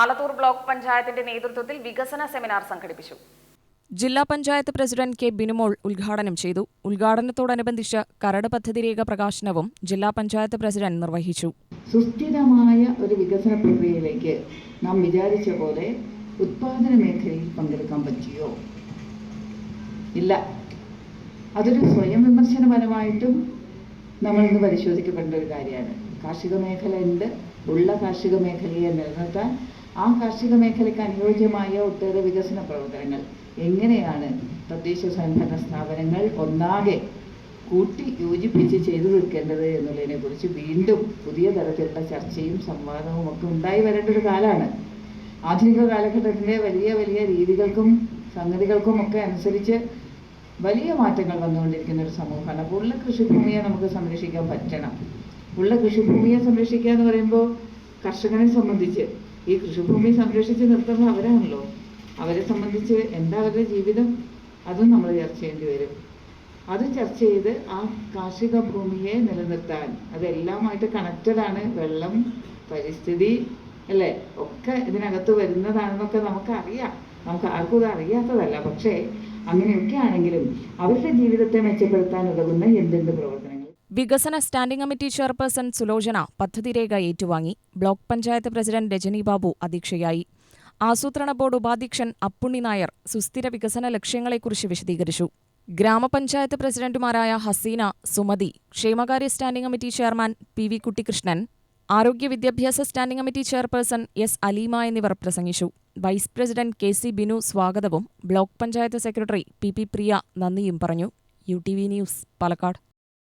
Alathur block പഞ്ചായത്തിന്റെ നേതൃത്വത്തിൽ വികസന സെമിനാർ സംഘടിപ്പിച്ചു. ജില്ലാ പഞ്ചായത്ത് പ്രസിഡന്റ് കെ ബിനുമോൾ ഉദ്ഘാടനം ചെയ്തു. ഉദ്ഘാടനത്തോടനുബന്ധിച്ച് കരട് പദ്ധതി രേഖ പ്രകാശനവും ജില്ലാ പഞ്ചായത്ത് പ്രസിഡന്റ് നിർവഹിച്ചു. സുസ്ഥിരമായ ഒരു വികസന പ്രക്രിയയിലേക്ക് നാം വിചാരിച്ച പോലെ ഉത്പാദന മേഖലയിൽ പങ്കെടുക്കാൻ പറ്റിയോ? ഇല്ല. അതൊരു സ്വയം വിമർശനപരമായിട്ടും നമ്മൾ ഇന്ന് പരിശോധിക്കപ്പെടേണ്ട ഒരു കാര്യമാണ്. കാർഷിക മേഖല ഉണ്ട്. ഉള്ള കാർഷിക മേഖലയെ നിലനിർത്താൻ ആ കാർഷിക മേഖലയ്ക്ക് അനുയോജ്യമായ ഒട്ടേറെ വികസന പ്രവർത്തനങ്ങൾ. എങ്ങനെയാണ് തദ്ദേശ സ്വയംഭരണ സ്ഥാപനങ്ങൾ ഒന്നാകെ കൂട്ടി യോജിപ്പിച്ച് ചെയ്തു തീർക്കേണ്ടത് എന്നുള്ളതിനെ കുറിച്ച് വീണ്ടും പുതിയ തരത്തിലുള്ള ചർച്ചയും സംവാദവും ഒക്കെ ഉണ്ടായി വരേണ്ട ഒരു കാലമാണ് ആധുനിക കാലഘട്ടത്തിലെ വലിയ വലിയ രീതികൾക്കും സംഗതികൾക്കും ഒക്കെ അനുസരിച്ച് വലിയ മാറ്റങ്ങൾ വന്നുകൊണ്ടിരിക്കുന്ന ഒരു സമൂഹമാണ്. അപ്പോൾ ഉള്ള കൃഷിഭൂമിയെ നമുക്ക് സംരക്ഷിക്കാൻ പറ്റണം. ഉള്ള കൃഷിഭൂമിയെ സംരക്ഷിക്കുക എന്ന് പറയുമ്പോൾ കർഷകനെ സംബന്ധിച്ച് ഈ കൃഷിഭൂമി സംരക്ഷിച്ച് നിർത്തുന്നത് അവരാണല്ലോ. അവരെ സംബന്ധിച്ച് എന്താ അവരുടെ ജീവിതം? അതും നമ്മൾ ചർച്ച ചെയ്യേണ്ടി വരും. അത് ചർച്ച ചെയ്ത് ആ കാർഷിക ഭൂമിയെ നിലനിർത്താൻ അതെല്ലാമായിട്ട് കണക്റ്റഡ് ആണ് വെള്ളം പരിസ്ഥിതി അല്ലേ? ഒക്കെ ഇതിനകത്ത് വരുന്നതാണെന്നൊക്കെ നമുക്ക് അറിയാം നമുക്ക് ആർക്കും ഇത് അറിയാത്തതല്ല. പക്ഷേ അങ്ങനെയൊക്കെ ആണെങ്കിലും അവരുടെ ജീവിതത്തെ മെച്ചപ്പെടുത്താൻ ഉതകുന്ന എന്തെന്ത് പ്രവർത്തനങ്ങൾ? വികസന സ്റ്റാൻഡിംഗ് കമ്മിറ്റി ചെയർപേഴ്സൺ സുലോചന പദ്ധതി രേഖ ഏറ്റുവാങ്ങി. ബ്ലോക്ക് പഞ്ചായത്ത് പ്രസിഡന്റ് രജനി ബാബു അധ്യക്ഷയായി. ആസൂത്രണ ബോർഡ് ഉപാധ്യക്ഷൻ അപ്പുണ്ണി നായർ സുസ്ഥിര വികസന ലക്ഷ്യങ്ങളെക്കുറിച്ച് വിശദീകരിച്ചു. ഗ്രാമപഞ്ചായത്ത് പ്രസിഡന്റുമാരായ ഹസീന സുമതി ക്ഷേമകാര്യ standing committee chairman P V Kuttikrishnan ആരോഗ്യ വിദ്യാഭ്യാസ standing committee chairperson S Aleema എന്നിവർ പ്രസംഗിച്ചു. Vice president K C Binu സ്വാഗതവും block panchayat secretary P P Priya നന്ദിയും പറഞ്ഞു. U T V news Palakkad.